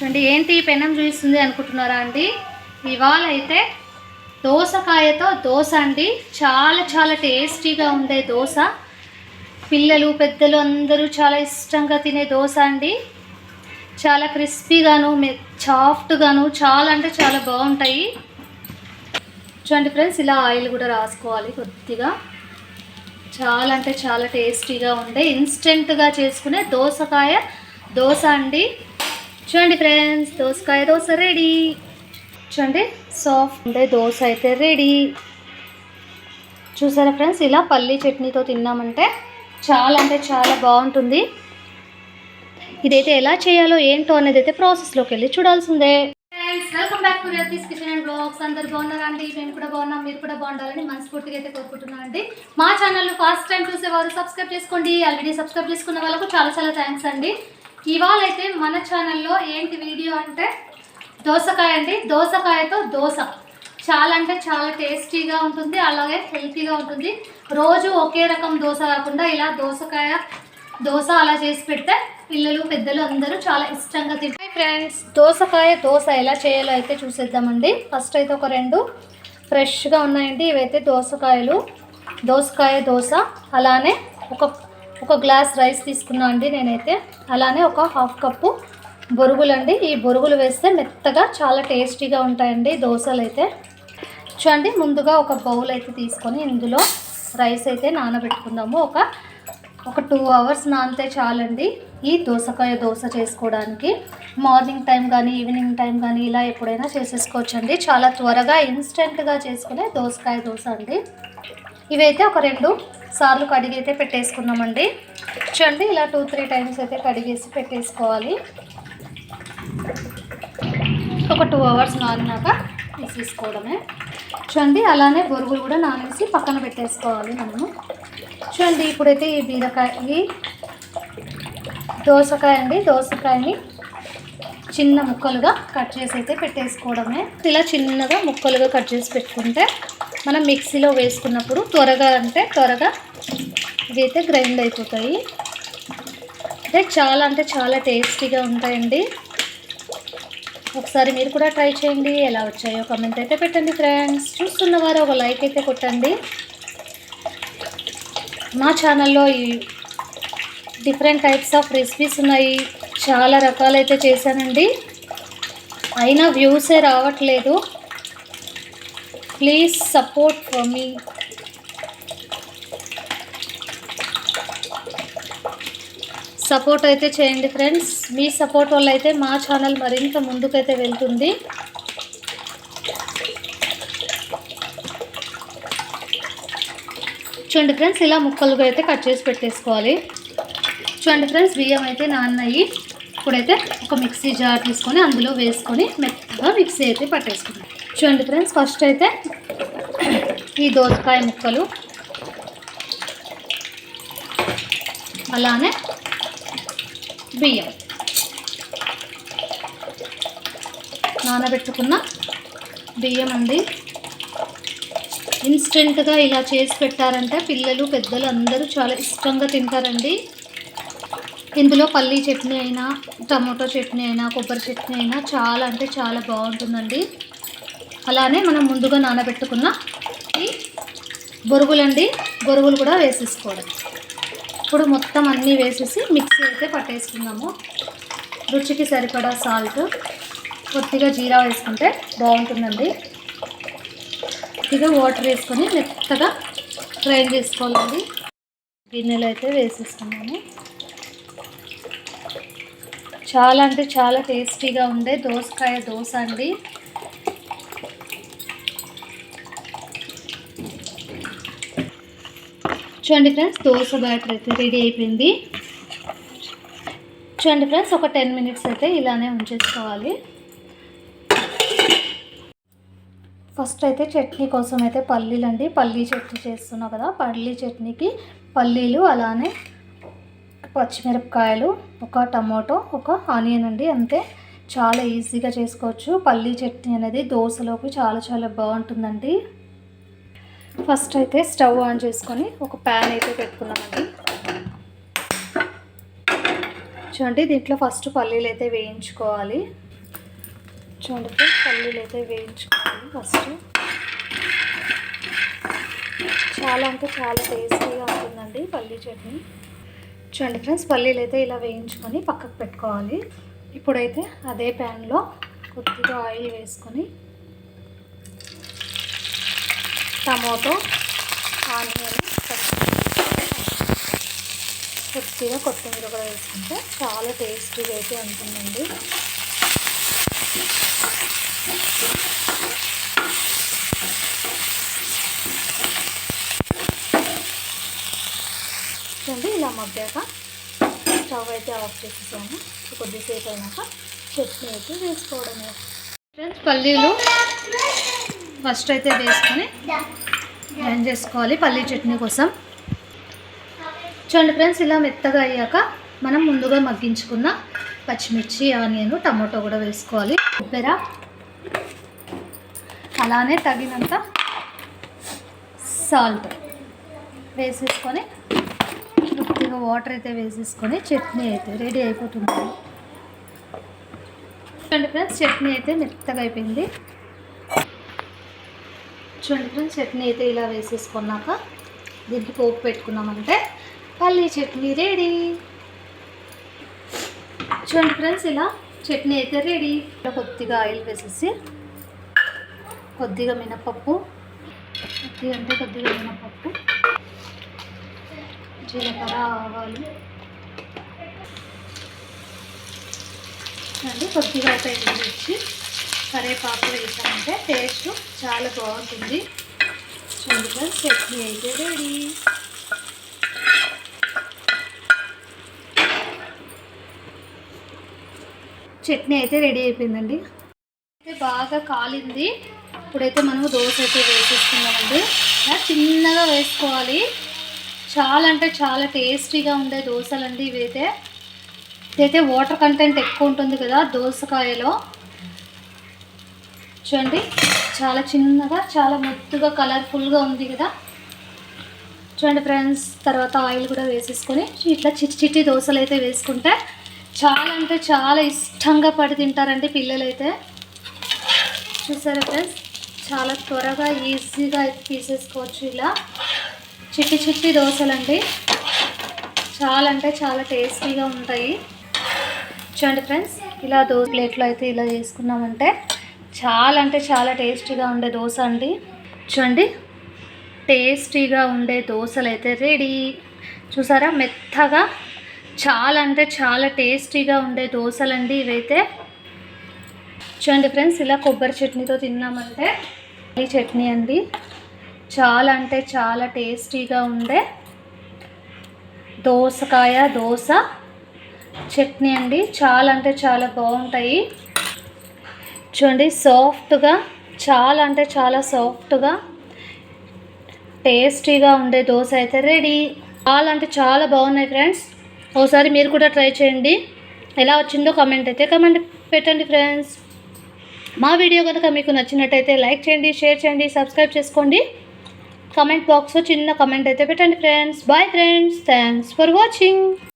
చూడండి ఏంటి ఈ పెనం చూపిస్తుంది అనుకుంటున్నారా అండి? ఇవాళ అయితే దోసకాయతో దోశ అండి. చాలా చాలా టేస్టీగా ఉండే దోశ పిల్లలు పెద్దలు అందరూ చాలా ఇష్టంగా తినే దోశ అండి. చాలా క్రిస్పీగాను సాఫ్ట్గాను చాలా అంటే చాలా బాగుంటాయి. చూడండి ఫ్రెండ్స్ ఇలా ఆయిల్ కూడా రాసుకోవాలి కొద్దిగా. చాలా అంటే చాలా టేస్టీగా ఉండే. ఇన్స్టెంట్గా చేసుకునే దోసకాయ దోశ అండి. చూడండి ఫ్రెండ్స్ దోసకాయ దోశ రెడీ చూడండి సాఫ్ట్ ఉండే దోశ అయితే రెడీ చూసారా ఫ్రెండ్స్ ఇలా పల్లీ చట్నీతో తిన్నామంటే చాలా అంటే చాలా బాగుంటుంది. ఇదైతే ఎలా చేయాలో ఏంటో అనేది అయితే ప్రాసెస్లోకి వెళ్ళి చూడాల్సిందే. Friends welcome back to Rethi's kitchen and blogs అందరు బాగున్నారా అండి? మేము కూడా బాగున్నాం మీరు కూడా బాగుండాలని మనస్ఫూర్తిగా అయితే కోరుకుంటున్నాను అండి. మా ఛానల్ ఫస్ట్ టైం చూసేవారు సబ్స్క్రైబ్ చేసుకోండి. ఆల్రెడీ సబ్స్క్రైబ్ చేసుకున్న వాళ్ళకు చాలా చాలా థ్యాంక్స్ అండి. ఇవాళ అయితే మన ఛానల్లో ఏంటి వీడియో అంటే దోసకాయ అండి. దోసకాయతో దోశ. చాలా అంటే చాలా టేస్టీగా ఉంటుంది అలాగే హెల్తీగా ఉంటుంది. రోజు ఒకే రకం దోశ కాకుండా ఇలా దోసకాయ దోశ అలా చేసి పెడితే పిల్లలు పెద్దలు అందరూ చాలా ఇష్టంగా తింటాయి ఫ్రెండ్స్ దోసకాయ దోశ ఎలా చేయాలో అయితే చూసేద్దామండి. ఫస్ట్ అయితే ఒక రెండు ఫ్రెష్గా ఉన్నాయండి. ఇవైతే దోసకాయలు. దోసకాయ దోశ అలానే ఒక ఒక గ్లాస్ రైస్ తీసుకున్నా అండి నేనైతే. అలానే ఒక హాఫ్ కప్పు బొరుగులు అండి ఈ బొరుగులు వేస్తే మెత్తగా చాలా టేస్టీగా ఉంటాయండి దోశలు అయితే చూడండి ముందుగా ఒక బౌల్ అయితే తీసుకొని ఇందులో రైస్ అయితే నానబెట్టుకుందాము. ఒక ఒక టూ అవర్స్ నానితే చాలండి ఈ దోసకాయ దోశ చేసుకోవడానికి. మార్నింగ్ టైం కానీ ఈవినింగ్ టైం కానీ ఇలా ఎప్పుడైనా చేసేసుకోవచ్చండి. చాలా త్వరగా ఇన్స్టెంట్గా చేసుకునే దోసకాయ దోశ అండి. ఇవైతే ఒక రెండు సార్లు కడిగి అయితే పెట్టేసుకున్నామండి. చూడండి ఇలా టూ త్రీ టైమ్స్ అయితే కడిగేసి పెట్టేసుకోవాలి. ఒక టూ అవర్స్ నానినాక తీసుకోవడమే చూడండి అలానే బొరుగులు కూడా నానేసి పక్కన పెట్టేసుకోవాలి మనము. చూడండి ఇప్పుడైతే ఈ బీరకాయ దోసకాయ అండి. దోసకాయని చిన్న ముక్కలుగా కట్ చేసి అయితే పెట్టేసుకోవడమే. ఇలా చిన్నగా ముక్కలుగా కట్ చేసి పెట్టుకుంటే మనం మిక్సీలో వేసుకున్నప్పుడు త్వరగా అంటే త్వరగా ఇవైతే గ్రైండ్ అయిపోతాయి. అంటే చాలా అంటే చాలా టేస్టీగా ఉంటాయండి. ఒకసారి మీరు కూడా ట్రై చేయండి ఎలా వచ్చాయో కమెంట్ అయితే పెట్టండి ఫ్రెండ్స్ చూస్తున్న వారు ఒక లైక్ అయితే కొట్టండి. మా ఛానల్లో ఈ డిఫరెంట్ టైప్స్ ఆఫ్ రెసిపీస్ ఉన్నాయి. చాలా రకాలైతే చేశానండి. అయినా వ్యూసే రావట్లేదు. Please support for me support అయితే చేయండి ఫ్రెండ్స్ మీ సపోర్ట్ వల్ల అయితే మా ఛానల్ మరింత ముందుకైతే వెళ్తుంది. చూడండి ఫ్రెండ్స్ ఇలా ముక్కలుగా అయితే కట్ చేసి పెట్టేసుకోవాలి. చూడండి ఫ్రెండ్స్ బియ్యం అయితే నాన్నయ్యి ఇప్పుడైతే ఒక మిక్సీ జార్ తీసుకొని అందులో వేసుకొని మెత్తగా మిక్సీ అయితే పట్టేసుకున్నాను చూడండి ఫ్రెండ్స్ ఫస్ట్ అయితే ఈ దోసకాయ ముక్కలు. అలానే బియ్యం. నానబెట్టుకున్న బియ్యం అండి. ఇన్స్టెంట్గా ఇలా చేసి పెట్టారంటే. పిల్లలు పెద్దలు అందరూ చాలా ఇష్టంగా తింటారండి. ఇందులో పల్లీ చట్నీ అయినా టమోటో చట్నీ అయినా కొబ్బరి చట్నీ అయినా చాలా అంటే చాలా బాగుంటుందండి. అలానే మనం ముందుగా నానబెట్టుకున్న ఈ బొరుగులండి బొరుగులు కూడా వేసేసుకోవడం. ఇప్పుడు మొత్తం అన్నీ వేసేసి మిక్సీ అయితే పట్టేసుకుందాము. రుచికి సరిపడా సాల్ట్ కొద్దిగా జీరా వేసుకుంటే బాగుంటుందండి. కొద్దిగా వాటర్ వేసుకొని మెత్తగా గ్రైండ్ చేసుకోవాలండి. గిన్నెలు అయితే వేసేసుకున్నాము చాలా అంటే చాలా టేస్టీగా ఉండే దోసకాయ దోశ అండి. చూడండి ఫ్రెండ్స్ దోశ బ్యాటర్ అయితే రెడీ అయిపోయింది. చూడండి ఫ్రెండ్స్ ఒక టెన్ మినిట్స్ అయితే ఇలానే ఉంచేసుకోవాలి. ఫస్ట్ అయితే చట్నీ కోసం అయితే పల్లీలు అండి. పల్లీ చట్నీ చేస్తున్నావు కదా పల్లీ చట్నీకి పల్లీలు అలానే పచ్చిమిరపకాయలు ఒక టమాటో ఒక ఆనియన్ అండి అంతే. చాలా ఈజీగా చేసుకోవచ్చు. పల్లీ చట్నీ అనేది దోశలోకి చాలా చాలా బాగుంటుందండి. ఫస్ట్ అయితే స్టవ్ ఆన్ చేసుకొని ఒక ప్యాన్ అయితే పెట్టుకున్నామండి. చూడండి దీంట్లో ఫస్ట్ పల్లీలు అయితే వేయించుకోవాలి. చూడండి పల్లీలు అయితే వేయించుకోవాలి ఫస్ట్. చాలా అంటే చాలా టేస్టీగా ఉంటుందండి పల్లీ చట్నీ. చూడండి ఫ్రెండ్స్ పల్లీలు అయితే ఇలా వేయించుకొని పక్కకు పెట్టుకోవాలి. ఇప్పుడైతే అదే ప్యాన్లో కొద్దిగా ఆయిల్ వేసుకొని టమాటో ఆనియన్ కొద్దిగా కొత్తిమీర కూడా వేసుకుంటే చాలా టేస్టీగా అయితే ఉంటుందండి. చూడండి ఇలా మగ్గాక స్టవ్ అయితే ఆఫ్ చేసేసాము. కొద్దిసేపు అయినాక చట్నీ అయితే వేసుకోవడమే ఫ్రెండ్స్ పల్లీలు ఫస్ట్ అయితే వేసుకొని బ్లెండ్ చేసుకోవాలి పల్లీ చట్నీ కోసం. చూడండి ఫ్రెండ్స్ ఇలా మెత్తగా అయ్యాక మనం ముందుగా మగ్గించుకున్న పచ్చిమిర్చి ఆనియన్ టమాటో కూడా వేసుకోవాలి. కొబ్బెర అలానే తగినంత సాల్ట్ వేసేసుకొని కొద్దిగా వాటర్ అయితే వేసేసుకొని చట్నీ అయితే రెడీ అయిపోతుంది. చూడండి ఫ్రెండ్స్ చట్నీ అయితే మెత్తగా అయిపోయింది. చూడండి ఫ్రెండ్స్ చట్నీ అయితే ఇలా వేసేసుకున్నాక దీనికి పోపు పెట్టుకున్నామంటే పల్లీ చట్నీ రెడీ. చూడండి ఫ్రెండ్స్ ఇలా చట్నీ అయితే రెడీ. ఇలా కొద్దిగా ఆయిల్ వేసేసి కొద్దిగా మినపప్పు కొద్దిగా అంటే కొద్దిగా మినపప్పు జీలకర్ర ఆవాలు అండి కొద్దిగా అయితే ఇచ్చి కరివేపాకు వేసామంటే టేస్ట్ చాలా బాగుంటుంది. చూడండి చట్నీ అయితే రెడీ చట్నీ అయితే రెడీ అయిపోయిందండి. అయితే బాగా కాలింది. ఇప్పుడైతే మనము దోశ అయితే వేసేస్తున్నామండి చిన్నగా వేసుకోవాలి. చాలా అంటే చాలా టేస్టీగా ఉండే దోశలండి ఇవైతే. ఇదైతే వాటర్ కంటెంట్ ఎక్కువ ఉంటుంది కదా దోసకాయలో. చూడండి. చాలా చిన్నగా చాలా ముద్దుగా కలర్ఫుల్గా ఉంది కదా. చూడండి ఫ్రెండ్స్ తర్వాత ఆయిల్ కూడా వేసేసుకొని ఇట్లా చిట్టి చిట్టి దోశలు అయితే వేసుకుంటే చాలా అంటే చాలా ఇష్టంగా పడి తింటారండి పిల్లలైతే. చూసారా ఫ్రెండ్స్? చాలా త్వరగా ఈజీగా తీసేసుకోవచ్చు ఇలా. చిట్టి చిట్టి దోశలండి. చాలా అంటే చాలా టేస్టీగా ఉంటాయి. చూడండి ఫ్రెండ్స్ ఇలా దోశ ప్లేట్లో అయితే ఇలా చేసుకున్నామంటే చాలా అంటే చాలా టేస్టీగా ఉండే దోశ అండి. చూడండి. టేస్టీగా ఉండే దోశలు అయితే రెడీ. చూసారా? మెత్తగా చాలా అంటే చాలా టేస్టీగా ఉండే దోశలండి ఇవైతే. చూడండి ఫ్రెండ్స్ ఇలా కొబ్బరి చట్నీతో తిన్నామంటే ఈ చట్నీ అండి. చాలా అంటే చాలా టేస్టీగా ఉండే దోసకాయ దోశ చట్నీ అండి. చాలా అంటే చాలా బాగుంటాయి. చూడండి సాఫ్ట్గా చాలా అంటే చాలా సాఫ్ట్గా టేస్టీగా ఉండే దోశ అయితే రెడీ చాలా అంటే చాలా బాగున్నాయి ఫ్రెండ్స్ ఒకసారి మీరు కూడా ట్రై చేయండి. ఎలా వచ్చిందో కమెంట్ అయితే కమెంట్ పెట్టండి ఫ్రెండ్స్ మా వీడియో కనుక మీకు నచ్చినట్టయితే లైక్ చేయండి షేర్ చేయండి సబ్స్క్రైబ్ చేసుకోండి. కమెంట్ బాక్స్లో చిన్న కమెంట్ అయితే పెట్టండి friends bye friends thanks for watching